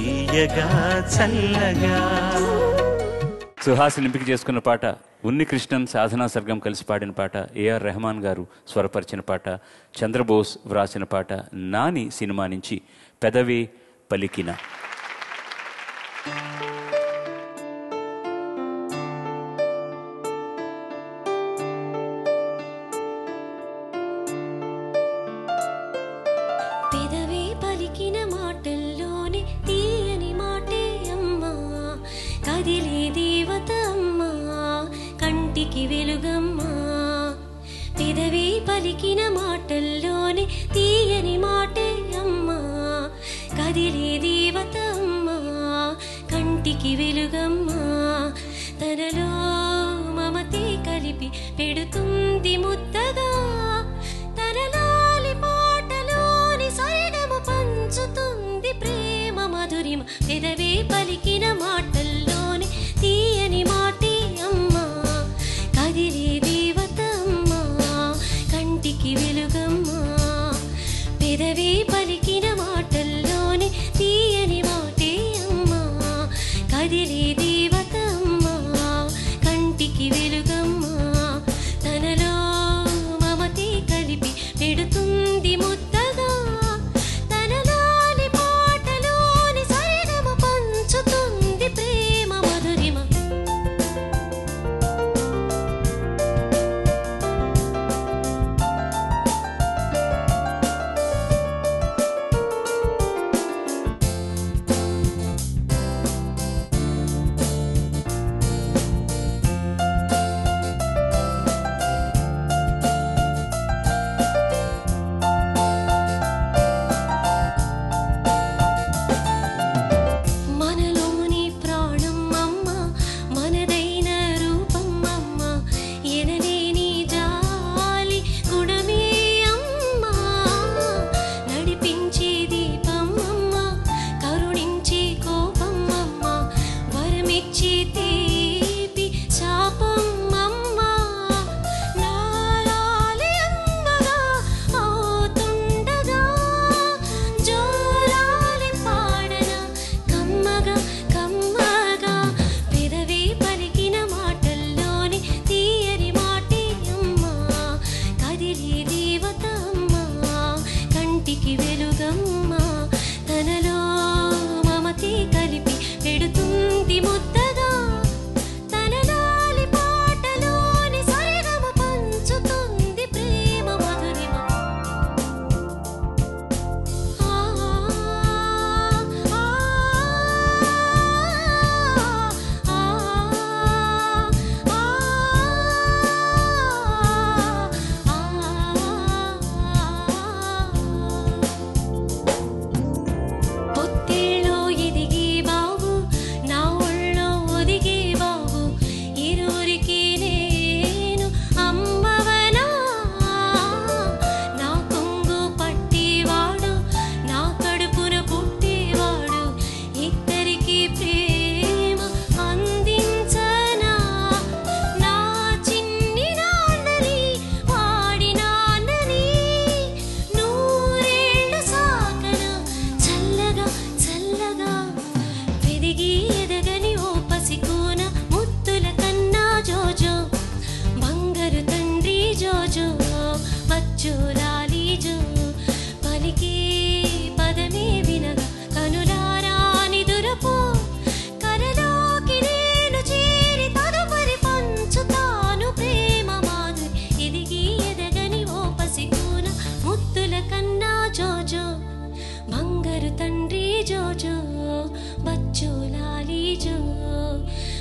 తీయగా చల్లగా. సుహాసిని ఎంపిక చేసుకున్న పాట ఉన్ని కృష్ణన్ సాధనా సర్గం కలిసి పాడిన పాట ఏఆర్ రెహమాన్ గారు స్వరపరిచిన పాట చంద్రబోస్ వ్రాసిన పాట నాని సినిమా నుంచి పెదవి పలికిన. కంటికి వెలుగమ్మా. పిదవి పలికిన మాటల్లోనే తీయని మాటే అమ్మా. కదిలే దేవత అమ్మా కంటికి వెలుగమ్మా. తనలో మమతే కలిపి పెడుతుంది ముద్దగా. తన లాలి పాటలోని పంచుతుంది ప్రేమ మధురిమ. పెదవే పలికిన మాటల్లోని తీయని మాటే పెదవే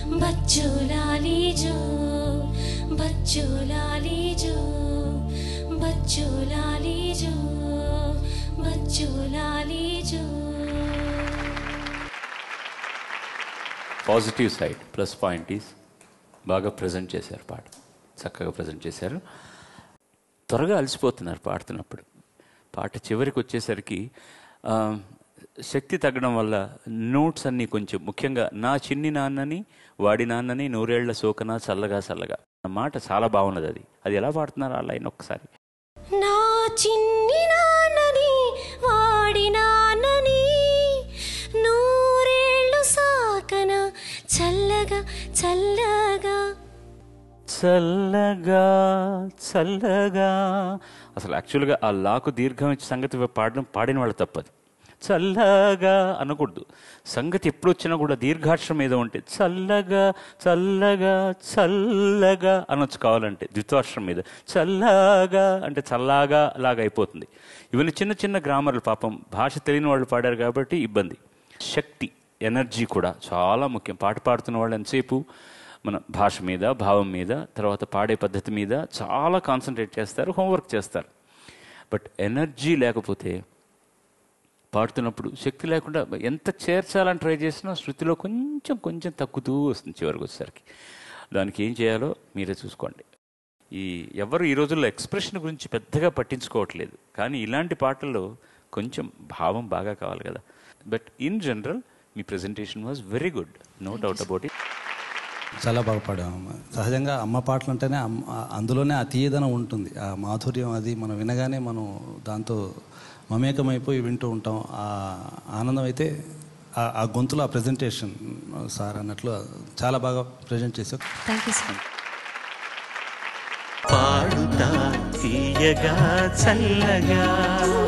బచ్చోలాలి జో బచ్చోలాలి జో బచ్చోలాలి జో బచ్చోలాలి జో positive side plus point is బాగా ప్రజెంట్ చేశారు పాట. చక్కగా ప్రజెంట్ చేశారు. త్వరగా అలసిపోతున్నారు పాడుతున్నప్పుడు. పాట చివరికి వచ్చేసరికి శక్తి తగ్గడం వల్ల నోట్స్ అన్నీ కొంచెం ముఖ్యంగా నా చిన్ని నాన్నని వాడి నాన్నని నూరేళ్ళ సోకన చల్లగా చల్లగా. మాట చాలా బాగున్నది అది. అది ఎలా పాడుతున్నారు ఆ లైన్ ఒక్కసారి? నా చిన్ని నాన్నని వాడి నాన్నని చల్లగా చల్లగా. చల్లగా అసలు యాక్చువల్గా ఆ లాకు దీర్ఘం ఇచ్చి సంగతి పాడడం పాడిన వాళ్ళు తప్పదు. చల్లగా అనకూడదు. సంగతి ఎప్పుడు వచ్చినా కూడా దీర్ఘాక్షరం మీద ఉంటే చల్లగా చల్లగా చల్లగా అనొచ్చు కావాలంటే. ద్విత్వాక్షరం మీద. చల్లగా అంటే చల్లగా లాగా అయిపోతుంది. ఇవన్నీ చిన్న చిన్న గ్రామర్లు పాపం భాష తెలియని వాళ్ళు పాడారు కాబట్టి ఇబ్బంది. శక్తి ఎనర్జీ కూడా చాలా ముఖ్యం. పాట పాడుతున్న వాళ్ళు ఎంతసేపు మన భాష మీద భావం మీద తర్వాత పాడే పద్ధతి మీద చాలా కాన్సన్ట్రేట్ చేస్తారు హోంవర్క్ చేస్తారు. బట్ ఎనర్జీ లేకపోతే పాడుతున్నప్పుడు శక్తి లేకుండా ఎంత చేర్చాలని ట్రై చేసినా శృతిలో కొంచెం కొంచెం తగ్గుతూ వస్తుంది చివరికి వచ్చేసరికి. దానికి ఏం చేయాలో మీరే చూసుకోండి. ఈ ఎవరు ఈ రోజుల్లో ఎక్స్ప్రెషన్ గురించి పెద్దగా పట్టించుకోవట్లేదు కానీ ఇలాంటి పాటల్లో కొంచెం భావం బాగా కావాలి కదా. But in general me presentation was very good no doubt about it. చాలా బాగా పాడాము సహజంగా అమ్మ పాటలు అంటేనే అమ్మ అందులోనే ఆ తీయదనం ఉంటుంది. ఆ మాధుర్యం అది మనం వినగానే మనం దాంతో మమేకమైపోయి వింటూ ఉంటాం. ఆ ఆనందం అయితే ఆ- ఆ గొంతులో ఆ ప్రజెంటేషన్ సార్ అన్నట్లు చాలా బాగా ప్రజెంట్ చేశారు. థ్యాంక్ యూ సార్ పాడుతా తీయగా చల్లగా.